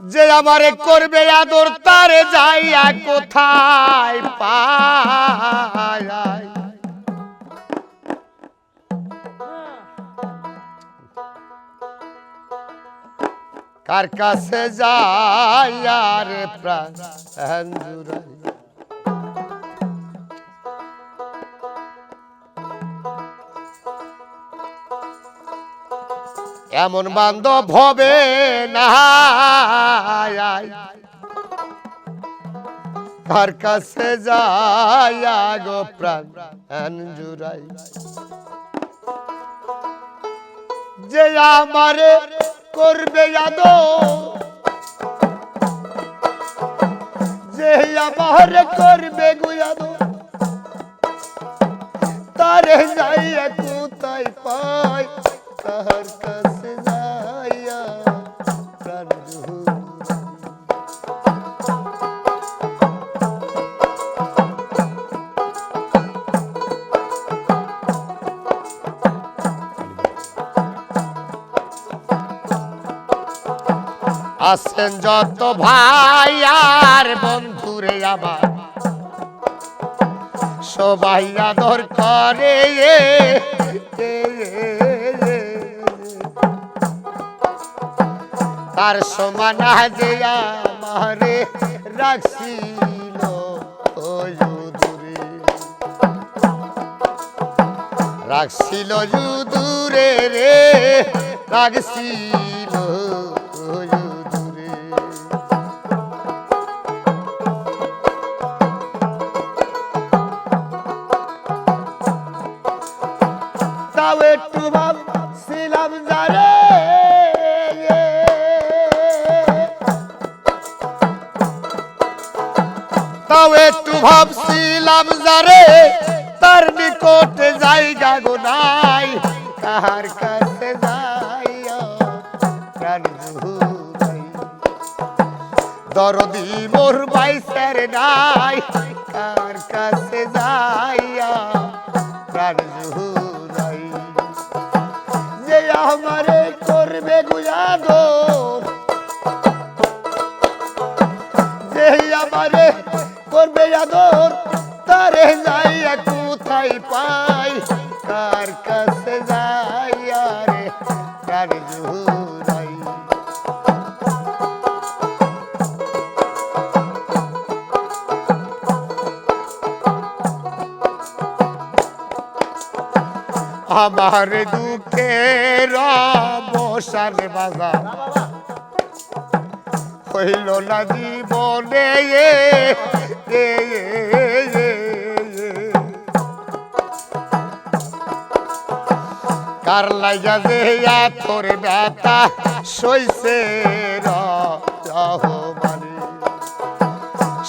যে আমারে করবে আদর, তারে যাইয়া কোথায় পায়? কার কাছে যাইয়া রে প্রাণ এমন বান্ধব হবে না। তার কাছে যাইয়া গো প্রাণ? জুড়াই। যে আমারে করবে যাদ যে আমার করবে গুয়াদ তারে যাইয়া কোথায় পাই, তাহার আছেন যত ভাই আর বন্ধুরে আমার সবাই আদর করে। তার সমান যে আমারে রাখছিল রাখছিল দূরে রে, রাখছিল ভাবছিলাম যারে তার নিকটে জায়গা গো নাই কাহার কাছে যাইয়া প্রাণ দরদি মোর বাইসের নাই কার কাছে যাইয়া প্রাণ জুড়াই। যে আমারে করবে গুয়াদো যে আমারে করবে আদর? তারে যাইয়া কোথায় পাই? কার কাছে যাইয়া রে প্রাণ জুড়াই আমার দুঃখের বসার বাজার। হইল না জীবনে। কার লাগা যে তোর ব্যথা সইছে রহমানি।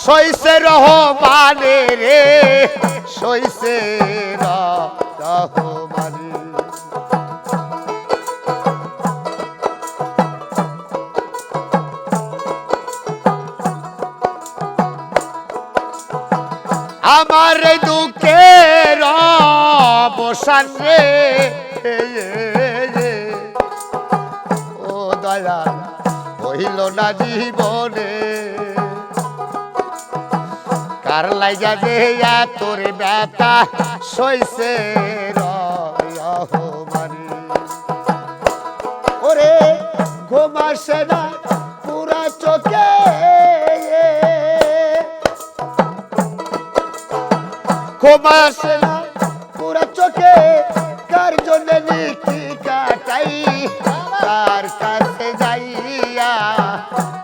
সইছে রহমানে রে সইছে রহমানি। আমার দুঃখের অবসান রে। ও দয়া হইল না জীবনে। কার লাইগা যে তোর ব্যথা সইছে রহমানি ওরে ঘুমাসে না ঘুমাসে না। পুরা চোখে কার জন্য নীতি কাটাই তার কাছে যাইয়া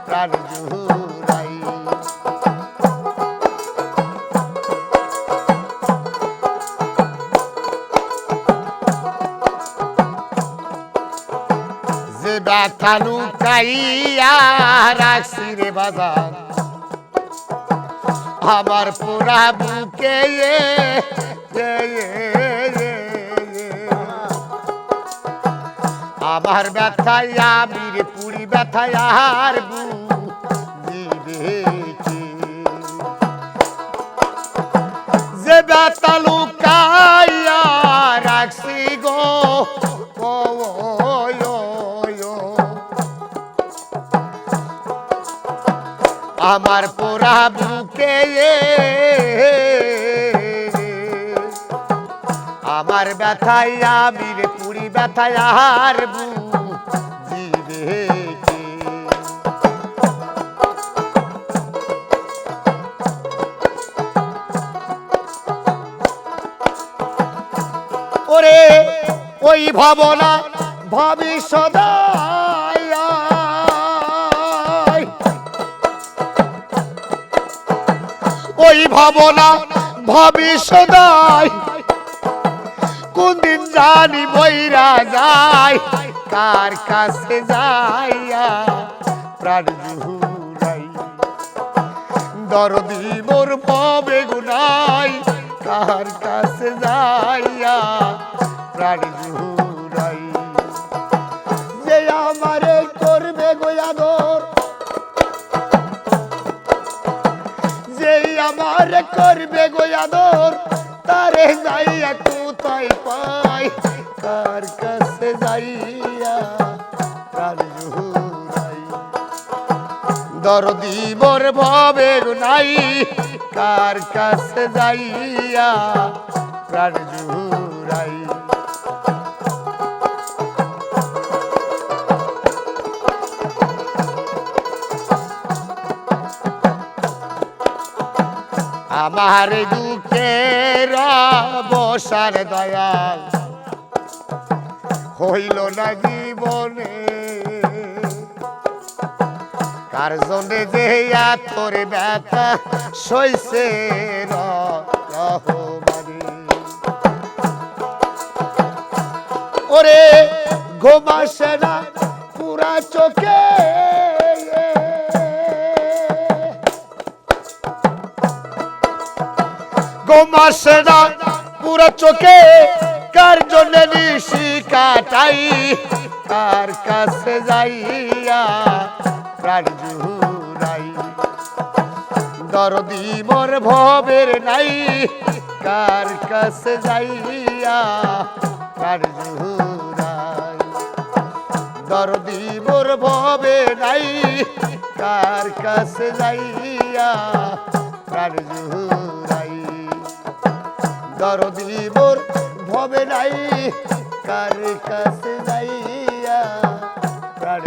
প্রাণ জুড়াই? যে ব্যথা লুকাইয়া রাখছি রে বাজার। আমার পুরা বুকে। আমার ব্যথায় আমির পুরি ব্যথায় আর? যে ব্যথা লুকাইয়া রাখছি গো। আমার পোড়া বুকে আমার ব্যথায় আমি রে পুরি ব্যথায় আর ওরে ওই ভাবনা ভাবি সদাই ভাবনা ভাবি সদাই কোন দিন জানি বৈরা যায়, কার কাছে যাইয়া প্রাণ জুহুরাই দরদি মোর পাবে গুনাই, কার কাছে যাইয়া আমারে করবে গোয়াদর তারে যাইয়া পাই? কার কাছে যাইয়া জুড়াই? দরদি মোর ভবে নাই, কার কাছে যাইয়া প্রাণ জুহুরাই আমার দুঃখের বসার দয়াল। হইল না জীবনে। কার জন্যে যে তোর ব্যথা সইছে ওরে ঘুমাসে না পুরা চোখে। ঘুমাসে না পুরা চোখে কার জন্য নিশি কাটাই কার কাছে যাইয়া প্রাণ জুহুরাই দরদি মোর ভবের নাই, কার কাছে যাইয়া প্রাণ জুহুরাই দরদি মোর ভবে নাই, কার কাছে যাইয়া প্রাণ জুহুরাই দরদি মোর ভবে নাই কার কাছে যাইয়া প্রাণ